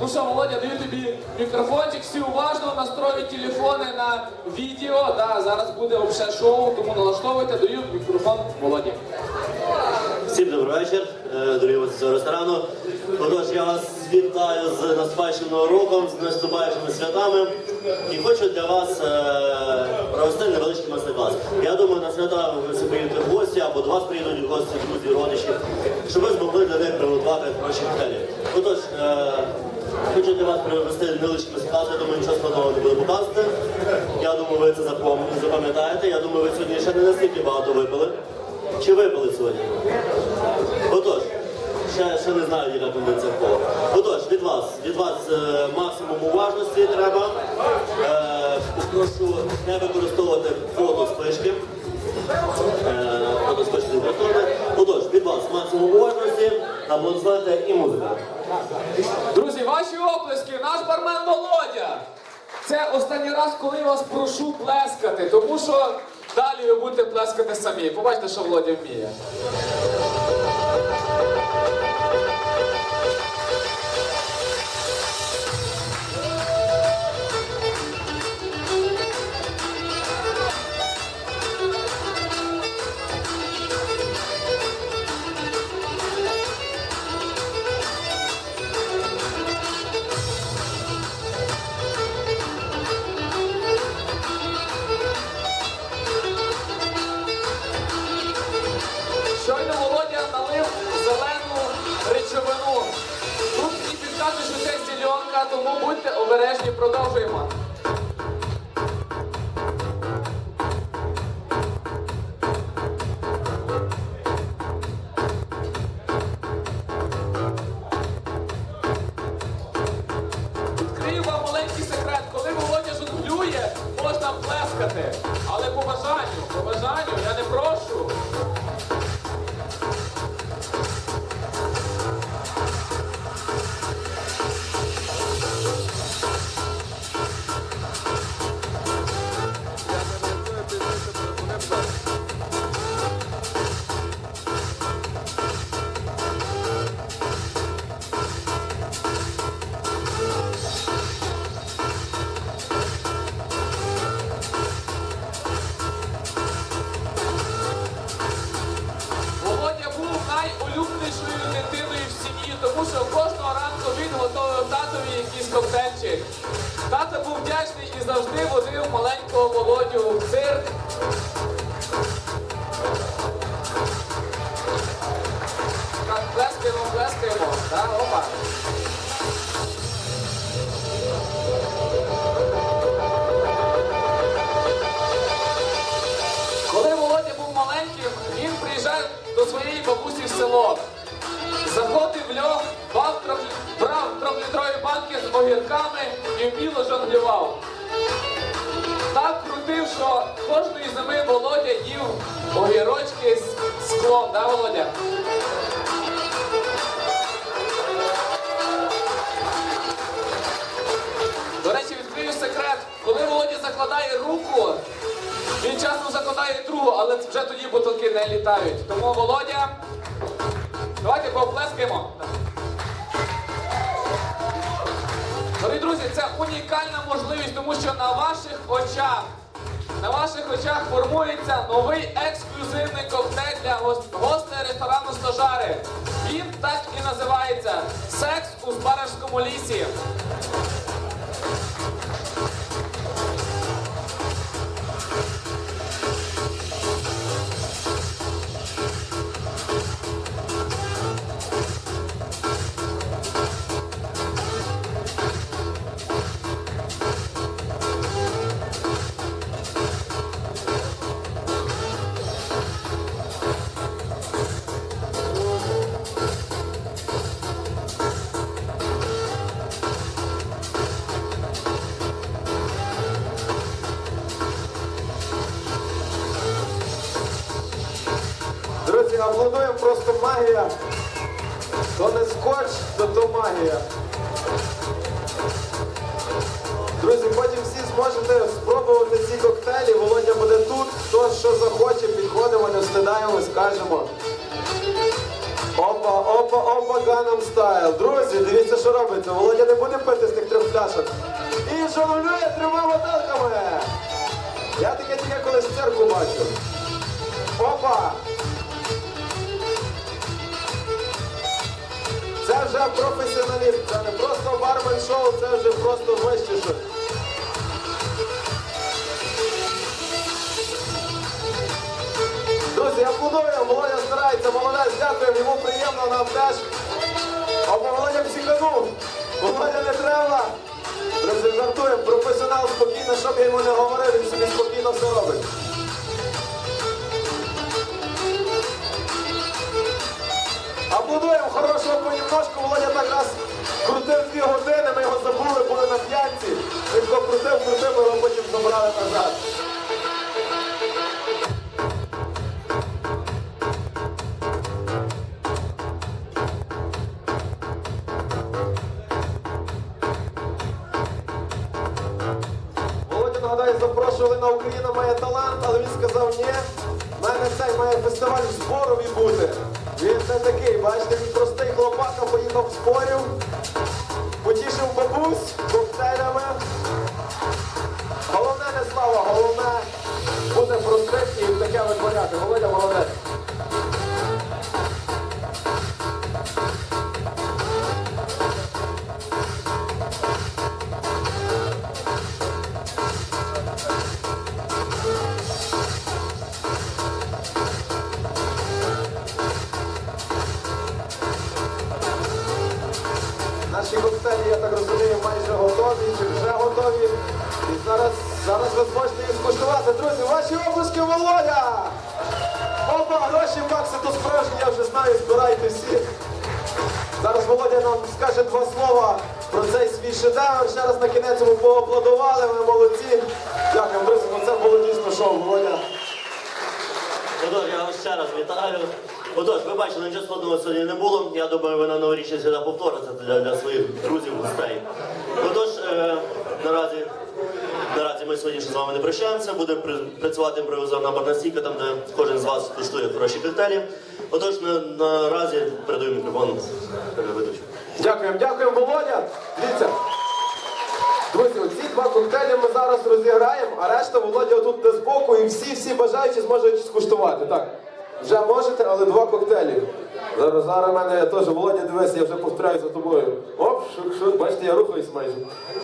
Ну що, Володя, даю тобі мікрофончик, всі уважно настроюють телефони на відео. Да, зараз буде вообще шоу, тому налаштовуйте, даю мікрофон Володі. Всім добрий вечір, дорогі цього ресторану. Отож, я вас вітаю з наступаючим роком, з наступаючими святами. І хочу для вас е, провести невеличкий майстер-клас. Я думаю, на свята ви всі приїдете в гості або до вас приїдуть гості, друзі, родичі, щоб ви змогли для них приготувати хороші коктейлі. Отож, е, хочу для вас провести невеличкий майстер-клас, я думаю, нічого складного не буду показувати. Я думаю, ви це запам'ятаєте. Я думаю, ви сьогодні ще не настільки багато випили. Чи випили сьогодні? Отож, ще, ще не знаю, яка кондиція в кого. Отож, від вас, від вас е, максимум уважності треба. Е, прошу не використовувати фото спишки. Е, фото спишки не використовувати. Отож, від вас максимум уважності, аплодисменти і музика. Друзі, ваші оплески, наш бармен Володя. Це останній раз, коли вас прошу плескати, тому що далі ви будете плескати самі. Побачите, що Володя вміє. Обережні, продовжуємо. Коктейльчик. Тато був вдячний і завжди водив маленького Володю в цирк. Так, плескаємо, плескаємо. Да, опа. Коли Володя був маленьким, він приїжджав до своєї бабусі в село. Заходив льох, брав трьох- брав трьохлітрові банки з огірками і вміло жонглював. Так крутив, що кожної зими Володя їв огірочки з склом, да, Володя? До речі, відкрию секрет. Коли Володя закладає руку, він часом закладає другу, але вже тоді бутилки не літають. Тому Володя, давайте поплескаємо. Дорогі друзі, це унікальна можливість, тому що на ваших очах, на ваших очах формується новий ексклюзивний коктейль для гостей ресторану стажари. Він так і називається Секс у Збаражському лісі. Аплодуємо просто магія. То не скотч, то то магія. Друзі, потім всі зможете спробувати ці коктейлі. Володя буде тут. Хто що захоче, підходимо, не встидаємо, скажемо. Опа, опа, опа, Gangnam Style. Друзі, дивіться, що робиться. Володя не буде пити з тих трьох пляшок. І жонглює трьома бутилками. Я таке тільки колись в церкву старається, молодець, дякуємо, йому приємно, нам теж. Опа, Володя психанув. Володя не треба. Жартуємо, професіонал спокійно, щоб я йому не говорив, він собі спокійно все робить. Аплодуємо, хорошого понемножку. Володя так раз крутив дві години, ми його забули, були на п'янці. Він крутив, крутив, ми його потім забрали назад. Запрошували на Україна має талант, але він сказав, ні, мене цей має фестиваль в зборові бути. Він не такий, бачите, він простий хлопака, поїхав в зборів, потішив бабусь коктейлями. Головне не слава, головне бути простим і таке витворяти. Володя молодець. Зараз, ви зможете їх скуштувати. Друзі, ваші обласки Володя! Опа, гроші бакси то справжні, я вже знаю, збирайте всі. Зараз Володя нам скаже два слова про цей свій шедевр. Ще раз на кінець йому поаплодували, ви молодці. Дякую, друзі, це було дійсно шоу, Володя. Отож, я вас ще раз вітаю. Отож, ви бачили, нічого складного сьогодні не було. Я думаю, ви на новорічні свята повторите для, для своїх друзів, гостей. Отож, е, наразі, ми сьогодні ще з вами не прощаємося. Будемо працювати імпровізована барна там, де кожен з вас коштує хороші коктейлі. Отож, на, наразі передаю мікрофон е. Дякуємо, дякуємо, Володя. Дивіться. Друзі, оці два коктейлі ми зараз розіграємо, а решта Володя отут де збоку і всі-всі бажаючі зможуть скуштувати. Так, вже можете, але два коктейлі. Зараз, зараз в мене теж Володя, дивись, я вже повторяю за тобою. Оп, шук, шук, бачите, я рухаюсь майже.